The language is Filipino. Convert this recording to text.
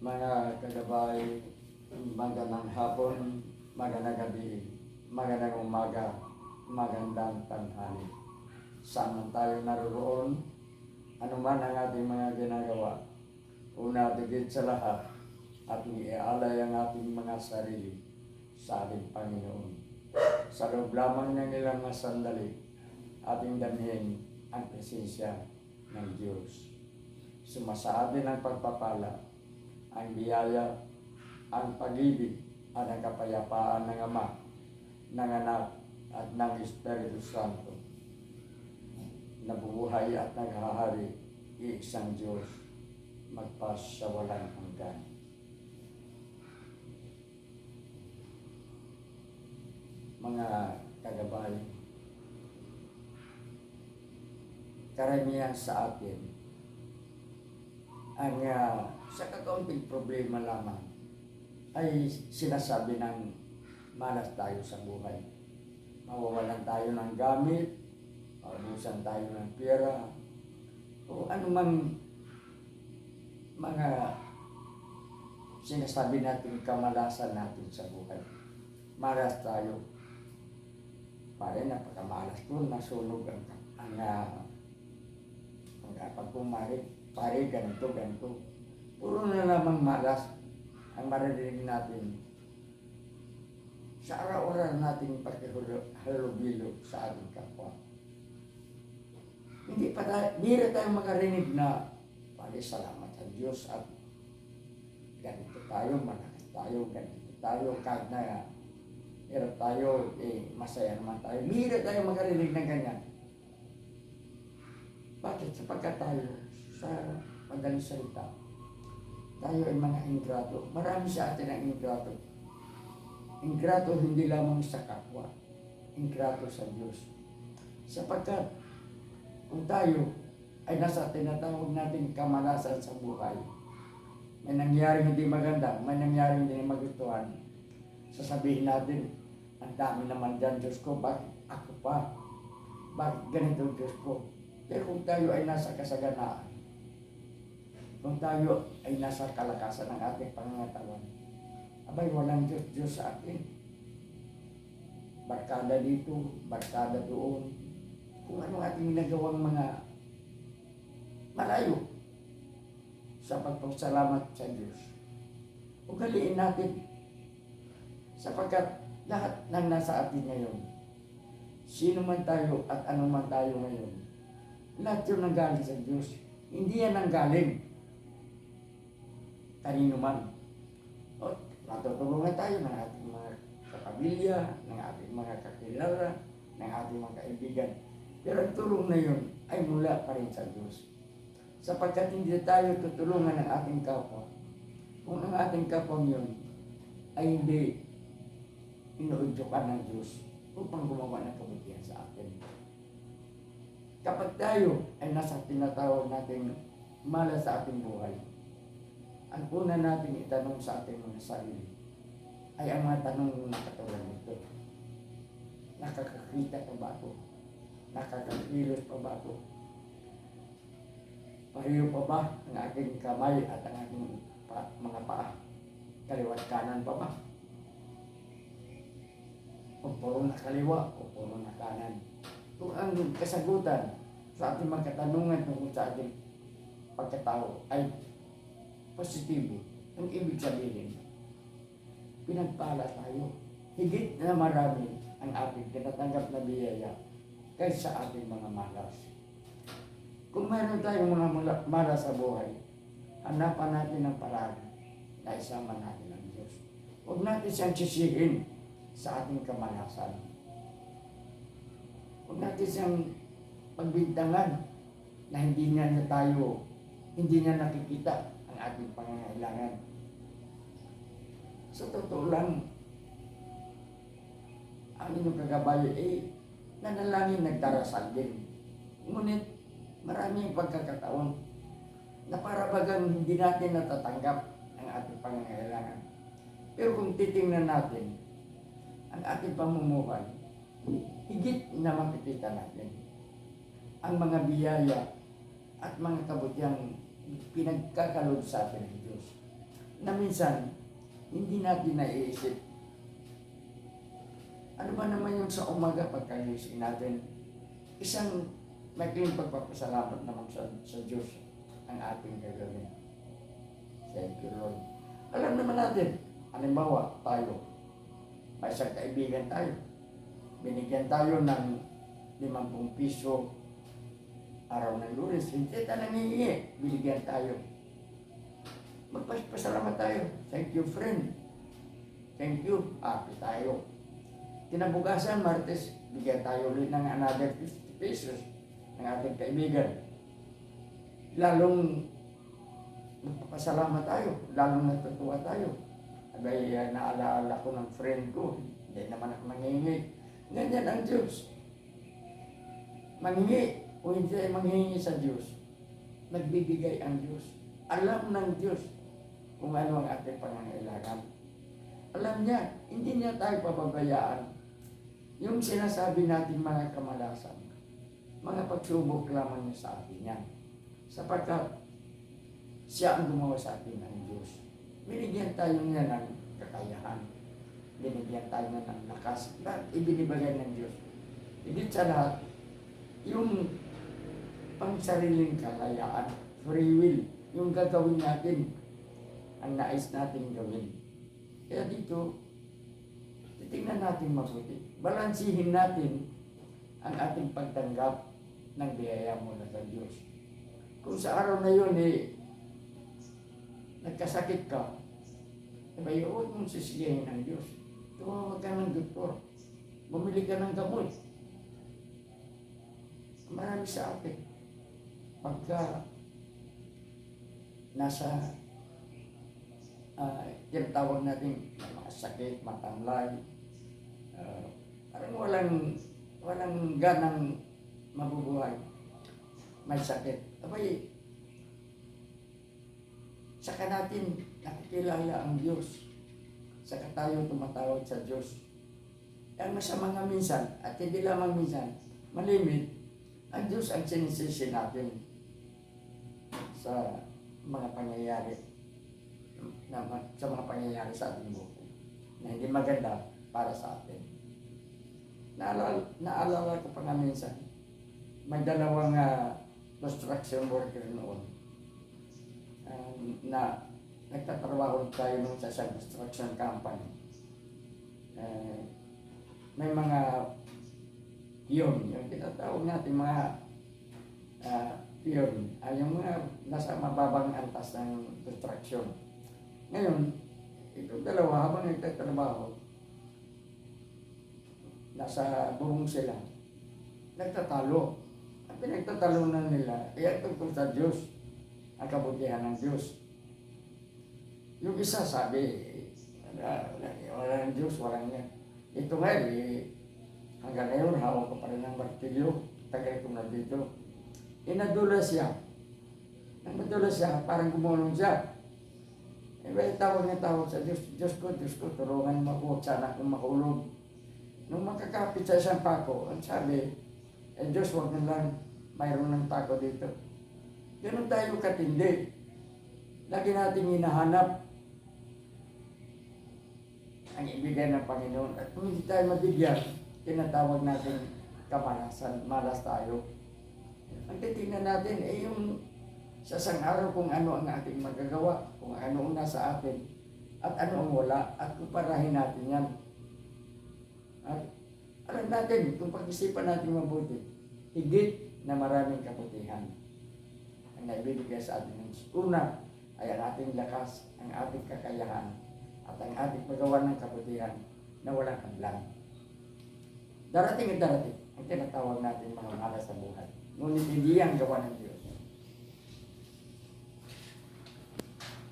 mga kagabay, magandang hapon, magandang gabi, magandang umaga, magandang tanghali. Saan tayo naroon, ano man ang ating mga ginagawa, una digit sa lahat, ating ialay ang ating mga sarili sa ating Panginoon. Sa loob lamang ng ilang sandali, ating damhin ang presensya ng Diyos. Sumasabi ng pagpapala, ang biyaya, ang pag-ibig, at ang kapayapaan ng Ama, ng Anak, at ng Espiritu Santo. Nabubuhay at naghahari, iisang Diyos, magpas sa walang hanggan. Mga kagabay, karamihan sa atin, ang uh, sa kakaunting problema lamang ay sinasabi ng malas tayo sa buhay. Mawawalan tayo ng gamit, maubusan tayo ng pera, o anumang mga sinasabi natin kamalasan natin sa buhay. Malas tayo. Pare, napakamalas ko, nasunog ang, ang, uh, ang kapag kumari, pare, ganito, ganito. Puro na lamang malas ang maririnig natin sa araw-araw nating pagkahalubilo sa ating kapwa. Hindi pa tayo, hindi rin tayo makarinig na pare salamat sa Diyos at ganito tayo, malakas tayo, ganito tayo, kahit na hirap tayo, eh, masaya naman tayo. Rin tayo makarinig ng ganyan. Bakit? Sapagkat tayo sa madaling salita, tayo ay mga ingrato. Marami sa atin ang ingrato. Ingrato hindi lamang sa kapwa, ingrato sa Diyos. Sapagkat kung tayo ay nasa tinatawag nating kamalasan sa buhay, may nangyaring hindi maganda, may nangyaring hindi magustuhan, sasabihin natin, ang dami naman dyan, Diyos ko, bakit ako pa? Bakit ganito, Diyos ko? Pero kung tayo ay nasa kasaganaan, kung tayo ay nasa kalakasan ng ating pangangatawan, abay walang Diyos Diyos sa atin. Barkada dito, barkada doon. Kung ano ating nagawang mga malayo sa pagpasalamat sa Diyos. Ugaliin natin sapagkat lahat ng nasa atin ngayon, sino man tayo at ano man tayo ngayon, lahat yun ang galing sa Diyos. Hindi yan ang galing kanino man. O, matutulungan tayo ng ating mga kapamilya, ng ating mga kakilala, ng ating mga kaibigan. Pero ang tulong na yun ay mula pa rin sa Diyos. Sapagkat hindi tayo tutulungan ng ating kapwa. Kung ang ating kapwa yun ay hindi inuudyokan ng Diyos upang gumawa ng kabutihan sa atin. Kapag tayo ay nasa tinatawag natin mala sa ating buhay, ang una natin itanong sa ating mga sarili ay ang mga tanong na katulad nito. Nakakakita pa ba ako? Nakakakilos pa ba ako? Pareho pa ba ang aking kamay at ang aking pa, mga paa? Kaliwat kanan pa ba? O puro na kaliwa o puro na kanan? Kung ang kasagutan sa ating mga katanungan tungkol sa ating pagkatao ay positibo. Ang ibig sabihin, pinagpala tayo. Higit na marami ang ating tinatanggap na biyaya kaysa ating mga malas. Kung mayroon tayong mga malas sa buhay, hanapan natin ang paraan na isama natin ang Diyos. Huwag natin siyang sisihin sa ating kamalasan. Huwag natin siyang pagbintangan na hindi niya na tayo, hindi niya nakikita ating pangangailangan. Sa totoo lang, ang inyong kagabayo eh, nanalangin nagdarasal din. Ngunit maraming pagkakataon na para bagang hindi natin natatanggap ang ating pangangailangan. Pero kung titingnan natin ang ating pamumuhay, higit na makikita natin ang mga biyaya at mga kabutihang pinagkakalod sa atin ng Diyos. na minsan hindi natin naiisip. Ano ba naman yung sa umaga pagkagising natin? Isang maging pagpapasalamat naman sa, sa Diyos ang ating gagawin. Thank you, Lord. Alam naman natin, halimbawa, tayo, may isang kaibigan tayo. Binigyan tayo ng 50 piso araw ng lunes. Hindi tayo nangingi. Binigyan tayo. Magpasalamat tayo. Thank you, friend. Thank you. Happy tayo. Kinabukasan, Martes, bigyan tayo ulit ng another 50 pesos ng ating kaibigan. Lalong magpapasalamat tayo. Lalong natutuwa tayo. Abay, uh, naalaala ko ng friend ko. Hindi naman ako mangingi. Ganyan ang Diyos. Mangingi o hindi ay manghingi sa Diyos. Nagbibigay ang Diyos. Alam ng Diyos kung ano ang ating pangangailangan. Alam niya, hindi niya tayo pababayaan. Yung sinasabi natin mga kamalasan, mga pagsubok lamang niya sa atin yan. Sapagkat siya ang gumawa sa atin ng Diyos. Binigyan tayo niya ng kakayahan. Binigyan tayo niya ng lakas. Lahat ibinibigay ng Diyos. Higit sa lahat, yung pangsariling kalayaan, free will, yung gagawin natin, ang nais natin gawin. Kaya dito, titingnan natin mabuti. Balansihin natin ang ating pagtanggap ng biyaya mula sa Diyos. Kung sa araw na yun, eh, nagkasakit ka, eh, huwag mong sisiyahin ang Diyos. Tumawag ka ng doktor. Bumili ka ng gamot. Marami sa atin. Pagka nasa uh, yung tawag natin mga sakit, matamlay, uh, parang walang walang ganang mabubuhay. May sakit. Abay, saka natin nakikilala ang Diyos. Saka tayo tumatawag sa Diyos. Ang masama nga minsan, at hindi lamang minsan, malimit, ang Diyos ang sinisisi natin sa mga pangyayari na, sa mga pangyayari sa ating buhay na hindi maganda para sa atin. Naalala, naalala ko pa nga minsan, may dalawang uh, construction worker noon uh, na nagtatrabaho tayo nung sa isang construction company. Uh, may mga yun, yung tinatawag natin mga uh, yun, ay yung mga nasa mababang antas ng construction. Ngayon, ito dalawa habang nagtatrabaho, nasa buong sila, nagtatalo. Ang pinagtatalunan nila, ay tungkol sa Diyos, ang kabutihan ng Diyos. Yung isa sabi, wala, wala, wala ng Diyos, walang niya. Ito nga, eh, hanggang ngayon, hawak ko pa rin ng martilyo, tagal ko na dito. Inadulas siya. Nang nadulas siya, parang gumulong siya. Eh, may tawag na tawag sa Diyos, Diyos ko, Diyos ko, tulungan mo ako, sana akong mahulog. Nung makakapit sa isang pako, ang sabi, eh Diyos, huwag na lang, mayroon ng pako dito. Ganun tayo katindi. Lagi natin hinahanap ang ibigay ng Panginoon. At kung hindi tayo mabigyan, tinatawag natin kamalasan, malas tayo. Ang titingnan natin ay yung sa isang araw kung ano ang ating magagawa, kung ano ang nasa atin, at ano ang wala, at kuparahin natin yan. At alam natin, kung pag-isipan natin mabuti, higit na maraming kabutihan ang naibibigay sa atin. Una ay ang ating lakas, ang ating kakayahan, at ang ating paggawa ng kabutihan na walang hadlang. Darating at darating ang tinatawag natin mga malas sa buhay. Ngunit hindi ang gawa ng.